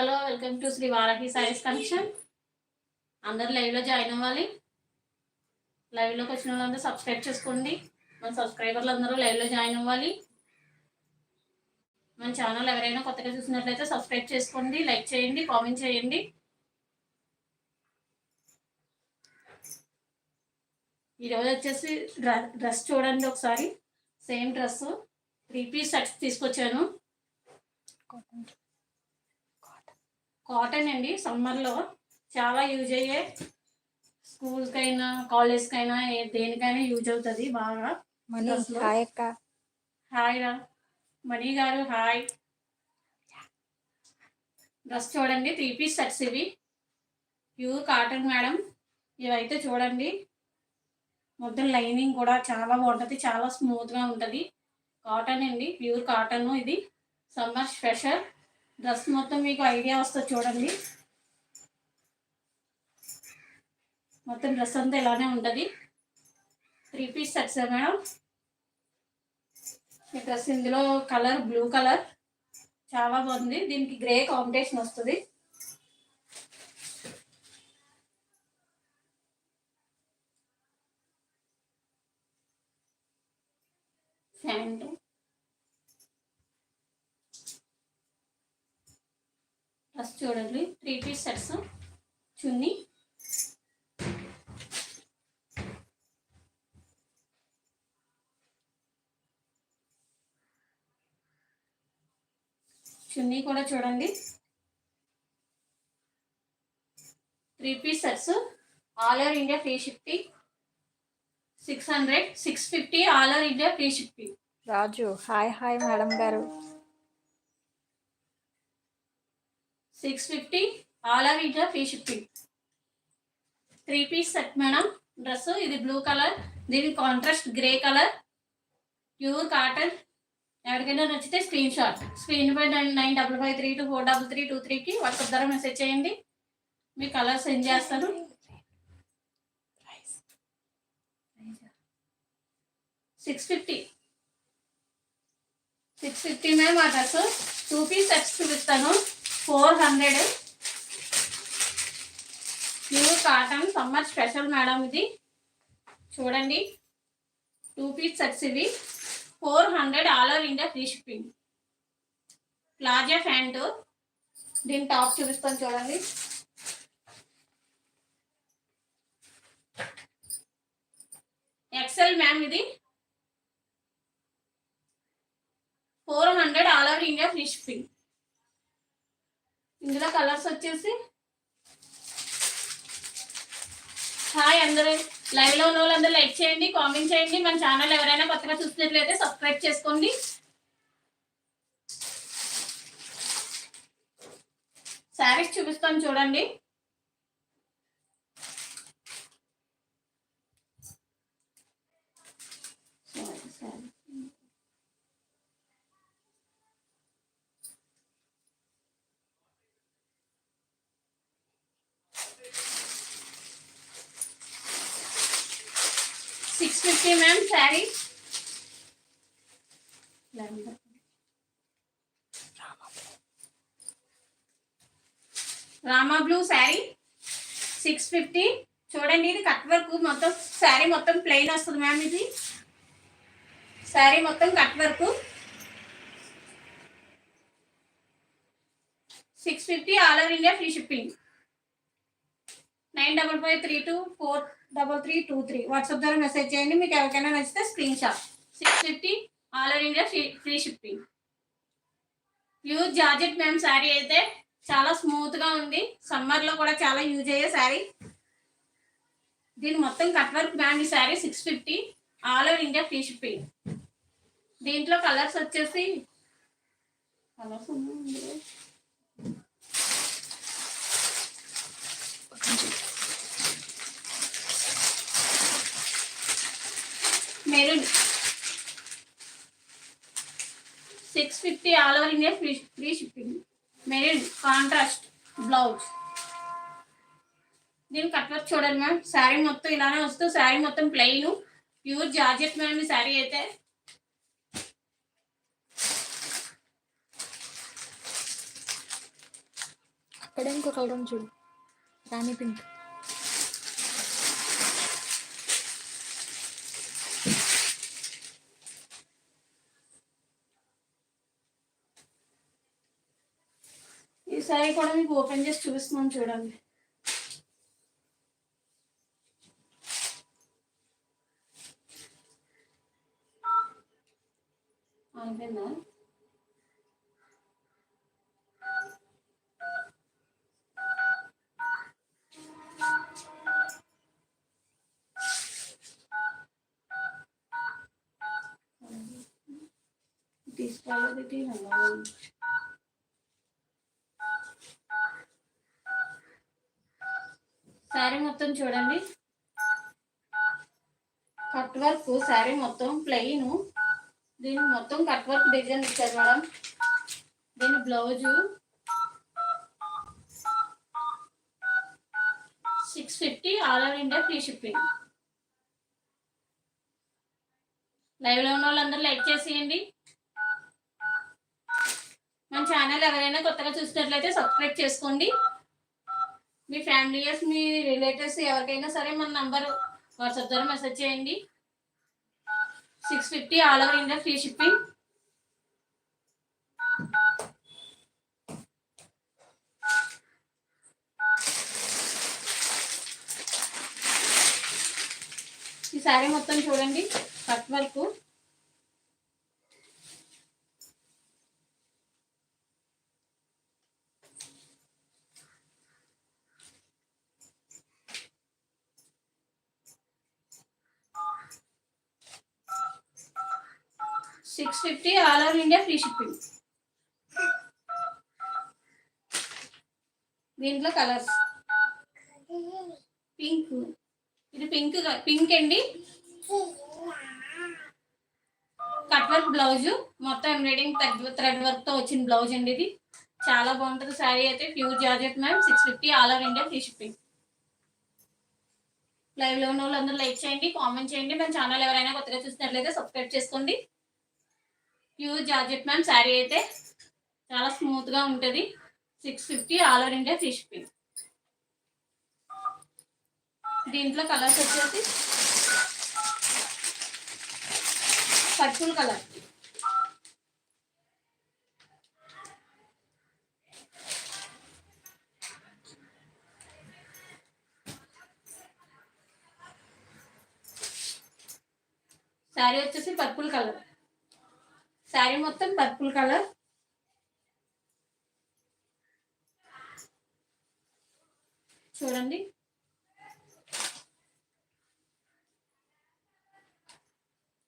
Hello welcome to Shri Varahi sarees collection. అందరు లైవ్లో join అవ్వాలి. లైవ్లోకి వచ్చిన వాళ్ళందరూ సబ్స్క్రైబ్ చేసుకోండి. మన సబ్స్క్రైబర్లు అందరూ లైవ్లో జాయిన్ అవ్వాలి. మన ఛానల్ ఎవరైనా కొత్తగా చూసినట్లయితే సబ్స్క్రైబ్ చేసుకోండి లైక్ చేయండి కామెంట్ చేయండి. ఈరోజు వచ్చేసి డ్రెస్ చూడండి ఒకసారి. Same dress three piece sets తీసుకొచ్చాను. కాటన్ అండి సమ్మర్లో చాలా యూజ్ అయ్యే స్కూల్కైనా కాలేజ్కైనా దేనికైనా యూజ్ అవుతుంది బాగా. మనీ? హాయ్ అక్క. హాయ్ రా. మణి గారు హాయ్. డ్రెస్ చూడండి త్రీ పీస్ సెట్స్ ఇవి. ప్యూర్ కాటన్ మేడం ఇవైతే చూడండి. మొత్తం లైనింగ్ కూడా చాలా బాగుంటుంది చాలా స్మూత్గా ఉంటుంది. కాటన్ అండి ప్యూర్ కాటన్ ఇది. సమ్మర్ స్పెషల్ డ్రెస్ మొత్తం మీకు ఐడియా వస్తుంది చూడండి. మొత్తం డ్రెస్ అంతా ఇలానే ఉంటుంది. Three piece sets madam? ఈ డ్రెస్ ఇందులో కలర్ బ్లూ కలర్. చాలా బాగుంది. దీనికి గ్రే కాంబినేషన్ వస్తుంది. ప్యాంట్. ఫస్ట్ చూడండి త్రీ పీస్ సెట్స్ చున్నీ. చున్నీ కూడా చూడండి. Three piece sets all over India free shipping. Six hundred six fifty all over India free shipping. Raju hi hi madam గారు. Six fifty all of it free shipping three piece set madam dress ఇది blue colour దీని contrast grey colour pure cotton ఎవరికైనా నచ్చితే screen shot screen పై nine nine double five three two four double three two త్రీకి WhatsApp ద్వారా message చేయండి. మీ colour send చేస్తాను. Six fifty six fifty మేము ఆ డ్రెస్ టూ పీస్ సెట్స్ చూపిస్తాను. Four hundred. Pure cotton summer special madam ఇది. చూడండి. టూ పీస్ సెట్స్ ఇవి. Four hundred all over India free shipping palazzo pant దీని టాప్ చూపిస్తాను చూడండి. ఎక్సెల్ మ్యామ్ ఇది. Four hundred all over India free shipping ఇందులో colours వచ్చేసి హాయ్ అందరూ. లైవ్లో ఉన్న వాళ్ళందరూ లైక్ చేయండి కామెంట్ చేయండి. మన ఛానల్ ఎవరైనా కొత్తగా చూసినట్లయితే సబ్స్క్రైబ్ చేసుకోండి. శారీస్ చూపిస్తాను చూడండి six fifty ma'am sari Rama blue sari six fifty చూడండి ఇది కట్ వర్క్ మొత్తం శారీ మొత్తం ప్లెయిన్ వస్తుంది మ్యామ్ ఇది. శారీ మొత్తం cut work six fifty all over India free shipping nine double five three two four double three two three WhatsApp ద్వారా message చేయండి మీకు ఎవరికైనా నచ్చితే screen shot six fifty all over India free shipping pure georgette ma'am sari అయితే. చాలా స్మూత్గా ఉంది. సమ్మర్లో కూడా చాలా యూజ్ అయ్యే శారీ దీని మొత్తం కట్ వర్క్ బ్రాండ్ ఈ sari six fifty all over India free shipping దీంట్లో కలర్స్ వచ్చేసి colours maroon six fifty all over India free free shipping married contrast blouse. దీని కట్ వర్క్ చూడండి మ్యామ్ శారీ మొత్తం ఇలానే వస్తూ శారీ మొత్తం ప్లెయిన్ ప్యూర్ జార్జెట్ మ్యామ్ ఈ శారీ అయితే. అక్కడ ఇంకో కలర్ చూడు. రాణి పింక్ ఈ సారీ కూడా మీకు ఓపెన్ చేసి చూపిస్తున్నాను చూడండి. అయిపోయిందా? తీసుకోవాలి తీయాలి శారీ మొత్తం చూడండి. కట్ వర్క్ శారీ మొత్తం ప్లెయిన్ దీని మొత్తం కట్ వర్క్ డిజైన్ ఇచ్చారు మేడం. దీని blouse six fifty all over India free shipping లైవ్లో ఉన్న వాళ్ళందరూ లైక్ చేసేయండి. మన ఛానల్ ఎవరైనా కొత్తగా చూసినట్లయితే సబ్స్క్రైబ్ చేసుకోండి. మీ ఫ్యామిలీస్ మీ రిలేటివ్స్ ఎవరికైనా సరే మన నంబర్ వాట్సాప్ ద్వారా మెసేజ్ చేయండి. Six fifty all over India free shipping ఈ శారీ మొత్తం చూడండి cut work. Six fifty all over India free shipping దీంట్లో కలర్స్ పింక్ ఇది పింక్ పింక్ అండి. కట్ వర్క్ బ్లౌజ్ మొత్తం ఎంబ్రాయిడింగ్ థ్రెడ్ వర్క్తో వచ్చిన బ్లౌజ్ అండి ఇది. చాలా బాగుంటుంది శారీ అయితే pure georgette ma'am six fifty all over India free shipping లైవ్లో ఉన్న వాళ్ళందరూ లైక్ చేయండి కామెంట్ చేయండి. మన ఛానల్ ఎవరైనా కొత్తగా చూసినట్లయితే సబ్స్క్రైబ్ చేసుకోండి. ప్యూర్ జార్జెట్ మ్యామ్ శారీ అయితే చాలా స్మూత్గా ఉంటుంది. Six fifty all over India free shipping దీంట్లో కలర్స్ వచ్చేసి పర్పుల్ కలర్ శారీ వచ్చేసి పర్పుల్ కలర్ శారీ మొత్తం పర్పుల్ కలర్ చూడండి.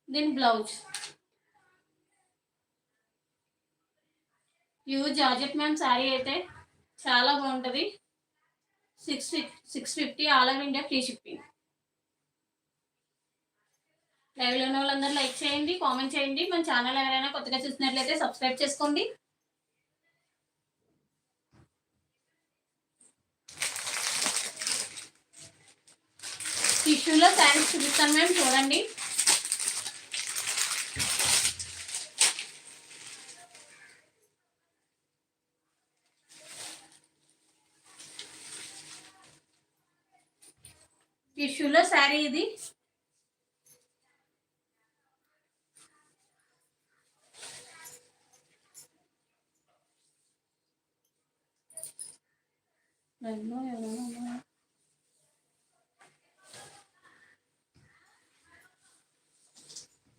దీని blouse you georgette ma'am sari అయితే చాలా బాగుంటుంది. Six six fifty all over India free shipping లైవ్లో ఉన్న వాళ్ళందరూ లైక్ చేయండి కామెంట్ చేయండి. మన ఛానల్ ఎవరైనా కొత్తగా చూసినట్లయితే సబ్స్క్రైబ్ చేసుకోండి. టిష్యూలో శారీస్ చూపిస్తాను మేము చూడండి. టిష్యూలో శారీ ఇది. లైవ్లో ఎవరైనా ఉన్నారా?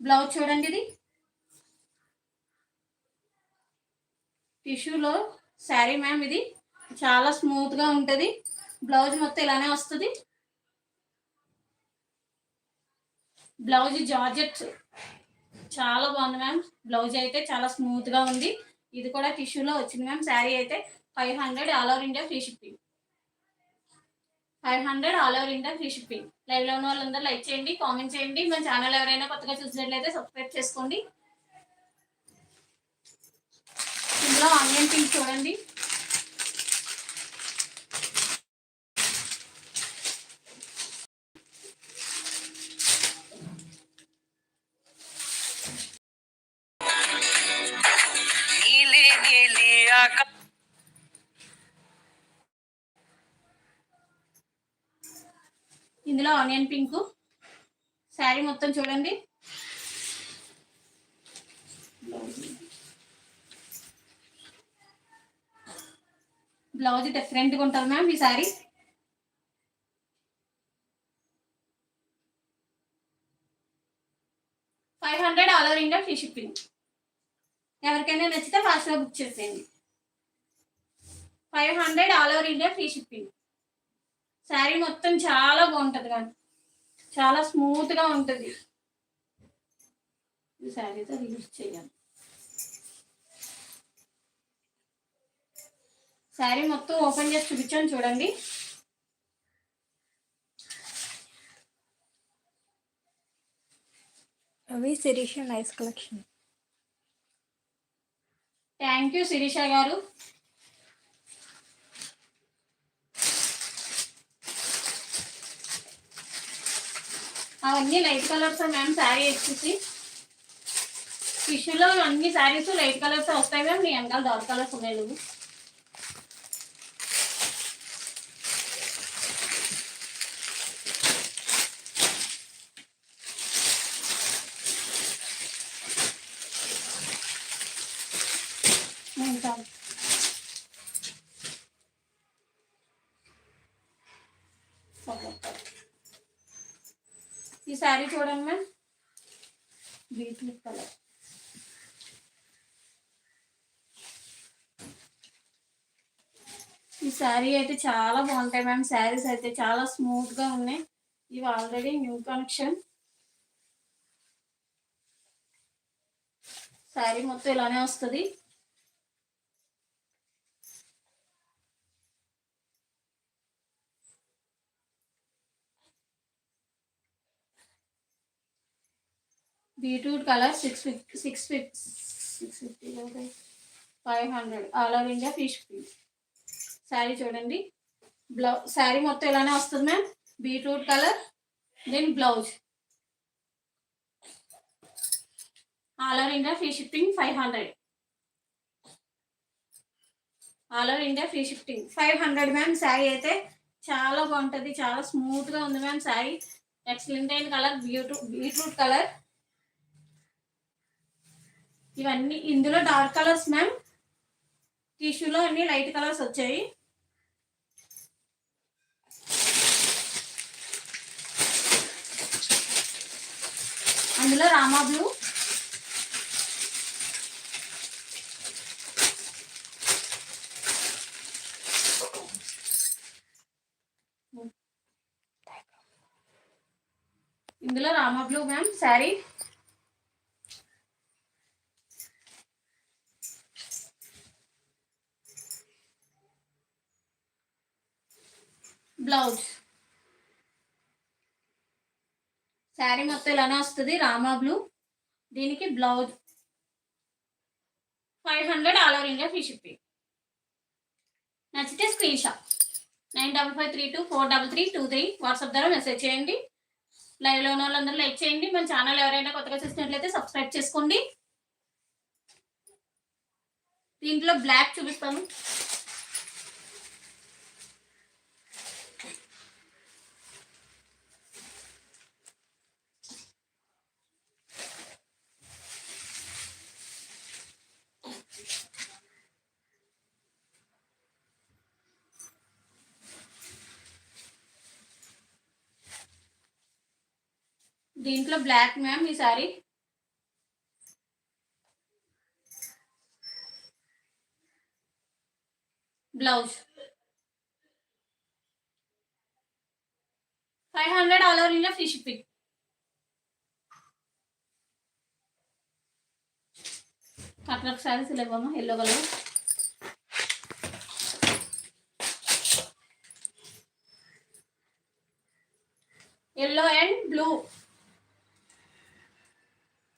బ్లౌజ్ చూడండి ఇది. టిష్యూలో శారీ మ్యామ్ ఇది. చాలా స్మూత్గా ఉంటుంది. బ్లౌజ్ మొత్తం ఇలానే వస్తుంది. Blouse georgette. చాలా బాగుంది మ్యామ్ బ్లౌజ్ అయితే చాలా స్మూత్గా ఉంది. ఇది కూడా టిష్యూలో వచ్చింది మ్యామ్ శారీ అయితే five hundred all over India free shipping five hundred all over India free shipping. లైవ్లో ఉన్న వాళ్ళందరూ లైక్ చేయండి కామెంట్ చేయండి. మన ఛానల్ ఎవరైనా కొత్తగా చూసినట్లయితే సబ్స్క్రైబ్ చేసుకోండి. ఇందులో ఆనియన్ పింక్ చూడండి. ఇందులో ఆనియన్ పింక్ శారీ మొత్తం చూడండి. బ్లౌజ్ డిఫరెంట్గా ఉంటుంది మ్యామ్ ఈ sari. Five hundred all over India free shipping ఎవరికైనా నచ్చితే ఫాస్ట్గా బుక్ చేసేయండి. Five hundred all over India free shipping sari మొత్తం చాలా బాగుంటుంది కానీ. చాలా స్మూత్గా ఉంటుంది. ఈ శారీతో రిలీజ్ చేయాలి. శారీ మొత్తం ఓపెన్ చేసి చూపించాను చూడండి. అవి Sirisha nice collection. Thank you Sirisha గారు. అవన్నీ లైట్ కలర్స్ మ్యామ్ శారీ వచ్చేసి. టిష్యూలో అన్ని శారీస్ లైట్ కలర్స్ వస్తాయి మ్యామ్ నీ వెనకాల డార్క్ కలర్స్ ఉన్నాయి నువ్వు ఇంకా ఈ శారీ చూడండి మ్యామ్ బీట్రూట్ కలర్ ఈ శారీ అయితే చాలా బాగుంటాయి మ్యామ్ శారీస్ అయితే చాలా స్మూత్గా ఉన్నాయి. ఇవి ఆల్రెడీ న్యూ కనెక్షన్ శారీ మొత్తం ఇలానే వస్తుంది. Beetroot colour six fifty six fifty six fifty five hundred. All over India fish sari చూడండి. బ్లౌ శారీ మొత్తం ఇలానే వస్తుంది ma'am. Beetroot colour then blouse. All over India free shifting five hundred. All over India free shifting five hundred ma'am sari అయితే. చాలా బాగుంటుంది. చాలా స్మూత్గా ఉంది మ్యామ్ శారీ. ఎక్సలెంట్ అయిన కలర్ బీట్రూట్ బీట్రూట్ కలర్. ఇవన్నీ ఇందులో డార్క్ కలర్స్ మ్యామ్ టిష్యూలో అన్ని లైట్ కలర్స్ వచ్చాయి. అందులో రామా బ్లూ ఇందులో Rama blue ma'am sari blouse. Sari మొత్తం ఇలానే వస్తుంది రామా బ్లూ. దీనికి blouse. Five hundred all over India free shipping. నచ్చితే screen shot. Nine double five three two four double three two three. WhatsApp ద్వారా message చేయండి. లైవ్లో ఉన్న వాళ్ళందరూ లైక్ చేయండి. మన ఛానల్ ఎవరైనా కొత్తగా చూసినట్లయితే సబ్స్క్రైబ్ చేసుకోండి. దీంట్లో బ్లాక్ చూపిస్తాను దీంట్లో బ్లాక్ మ్యామ్ ఈ sari blouse five hundred all over India free shipping కట్లర్ saris లేవమ్మా yellow colour yellow and blue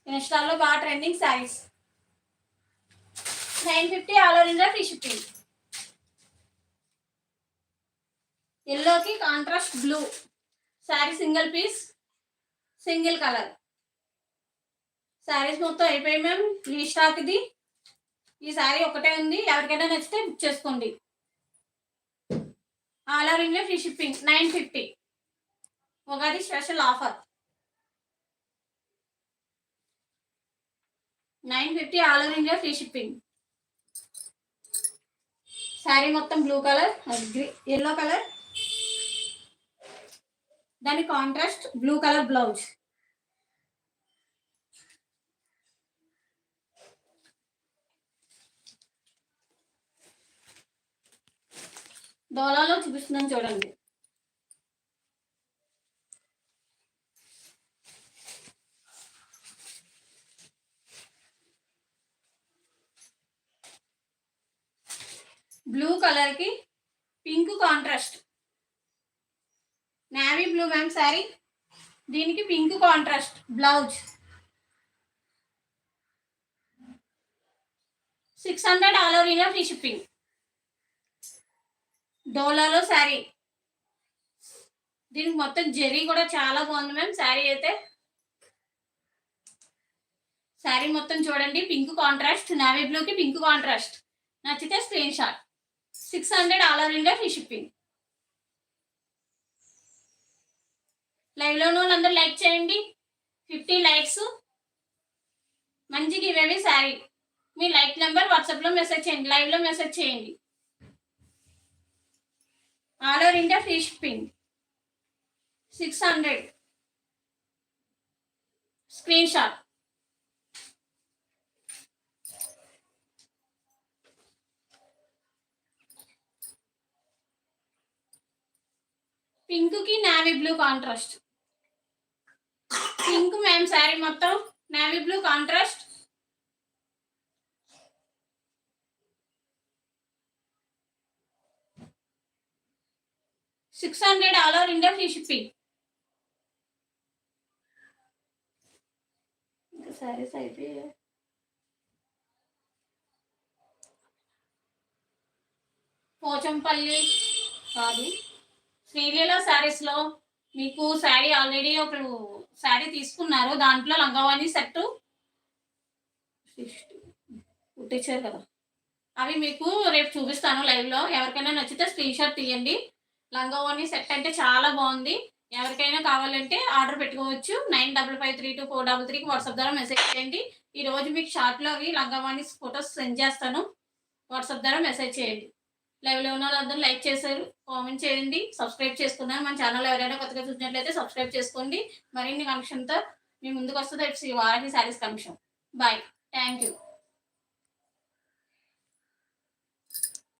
ఇన్స్టాల్లో బాగా trending saris nine fifty all over India free shipping ఎల్లోకి contrast blue sari single piece single colour saris మొత్తం అయిపోయి ma'am ఈ stock ఇది. ఈ శారీ ఒకటే ఉంది. ఎవరికైనా నచ్చితే బుక్ చేసుకోండి. All over India free shipping nine fifty Ugadi special offer nine fifty all over India free shipping. Sari మొత్తం బ్లూ కలర్ ఎల్లో కలర్. దాని కాంట్రాస్ట్ బ్లూ కలర్ బ్లౌజ్. డోలాలో చూపిస్తుందని చూడండి. బ్లూ కలర్కి pink contrast. Navy blue ma'am sari దీనికి pink contrast blouse. Six hundred all over India free shipping డోలాలో sari దీనికి మొత్తం జెరీ కూడా చాలా బాగుంది మ్యామ్ శారీ అయితే. శారీ మొత్తం చూడండి పింక్ కాంట్రాస్ట్ నావీ బ్లూకి పింక్ కాంట్రాస్ట్. నచ్చితే screen shot six hundred all over India free shipping లైవ్లో అందరూ లైక్ చేయండి. ఫిఫ్టీ లైక్స్ మంచి ఇవేవి శారీ మీ లైక్ నెంబర్ వాట్సాప్లో మెసేజ్ చేయండి. లైవ్లో మెసేజ్ చేయండి. All over India free shipping six hundred screen shot పింక్కి navy blue contrast pink ma'am sari మొత్తం navy blue contrast six hundred all over India free shipping saris అయిపోయాయి. పోచంపల్లి కాదు. శ్రీలీల శారీస్లో మీకు శారీ ఆల్రెడీ ఒక శారీ తీసుకున్నారు. దాంట్లో లంగావాణి సెట్ కుట్టించారు కదా. అవి మీకు రేపు చూపిస్తాను లైవ్లో. ఎవరికైనా నచ్చితే స్క్రీన్ షాట్ తీయండి. లంగావాణి సెట్ అంటే చాలా బాగుంది. ఎవరికైనా కావాలంటే ఆర్డర్ పెట్టుకోవచ్చు. Nine double five three two four double త్రీకి వాట్సాప్ ద్వారా మెసేజ్ చేయండి. ఈ రోజు మీకు షార్ట్లో అవి లంగావాణి ఫొటోస్ సెండ్ చేస్తాను. వాట్సాప్ ద్వారా మెసేజ్ చేయండి. లైవ్లో ఉన్న వాళ్ళందరూ లైక్ చేశారు కామెంట్ చేయండి సబ్స్క్రైబ్ చేసుకున్నారు. మన ఛానల్ ఎవరైనా కొత్తగా చూసినట్లయితే సబ్స్క్రైబ్ చేసుకోండి. మరిన్ని కనెక్షన్తో మీ ముందుకు వస్తుంది. Varahi saris connection bye thank you